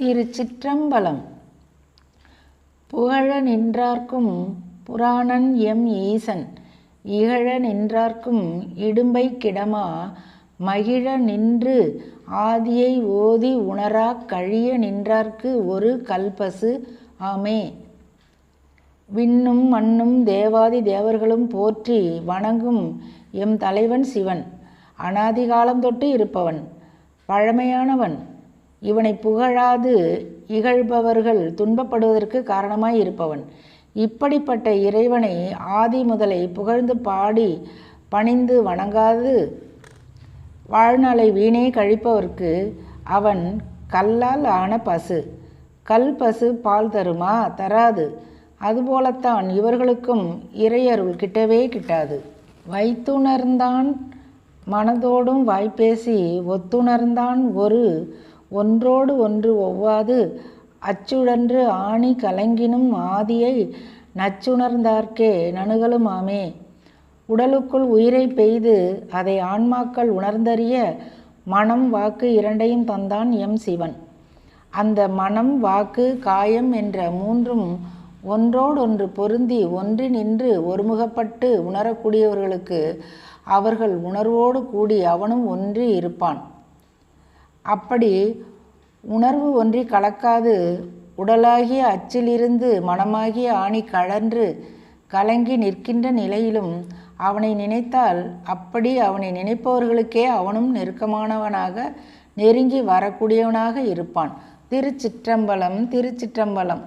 திருச்சிற்றம்பலம். புகழ நின்றார்க்கும் புராணன் எம் ஈசன் இகழ நின்றார்க்கும் இடும்பை கிடமா மகிழ நின்று ஆதியை ஓதி உணராக் கழிய நின்றார்க்கு ஒரு கல்பசு ஆமே. விண்ணும் மண்ணும் தேவாதி தேவர்களும் போற்றி வணங்கும் எம் தலைவன் சிவன் அனாதிகாலம் தொட்டு இருப்பவன் பழமையானவன். இவனை புகழாது இகழ்பவர்கள் துன்பப்படுவதற்கு காரணமாய் இருப்பவன். இப்படிப்பட்ட இறைவனை ஆதி முதலை புகழ்ந்து பாடி பணிந்து வணங்காது. வாழ்நாளை வீணே கழிப்பவர்க்கு அவன் கல்லால் ஆன பசு. கல் பசு பால் தருமா? தராது. அதுபோலத்தான் இவர்களுக்கும் இறையருள் கிட்டவே கிட்டாது. வைத்துணர்ந்தான் மனதோடும் வாய்ப்பேசி ஒத்துணர்ந்தான் ஒரு ஒன்றோடு ஒன்று ஒவ்வாது. அச்சுழன்று ஆணி கலங்கினும் ஆதியை நச்சுணர்ந்தார்க்கே நணுகலுமாமே உடலுக்குள் உயிரை பெய்து அதை ஆன்மாக்கள் உணர்ந்தறிய மனம் வாக்கு இரண்டையும் தந்தான் எம் சிவன். அந்த மனம் வாக்கு காயம் என்ற மூன்றும் ஒன்றோடொன்று பொருந்தி ஒன்றி நின்று ஒருமுகப்பட்டு உணரக்கூடியவர்களுக்கு அவர்கள் உணர்வோடு கூடி அவனும் ஒன்றி இருப்பான். அப்படி உணர்வு ஒன்றி கலக்காது. உடலாகிய அச்சிலிருந்து மனமாகிய ஆணி கழன்று கலங்கி நிற்கின்ற நிலையிலும் அவனை நினைத்தால் அப்படி அவனை நினைப்பவர்களுக்கே அவனும் நெருக்கமானவனாக நெருங்கி வரக்கூடியவனாக இருப்பான். திருச்சிற்றம்பலம் திருச்சிற்றம்பலம்.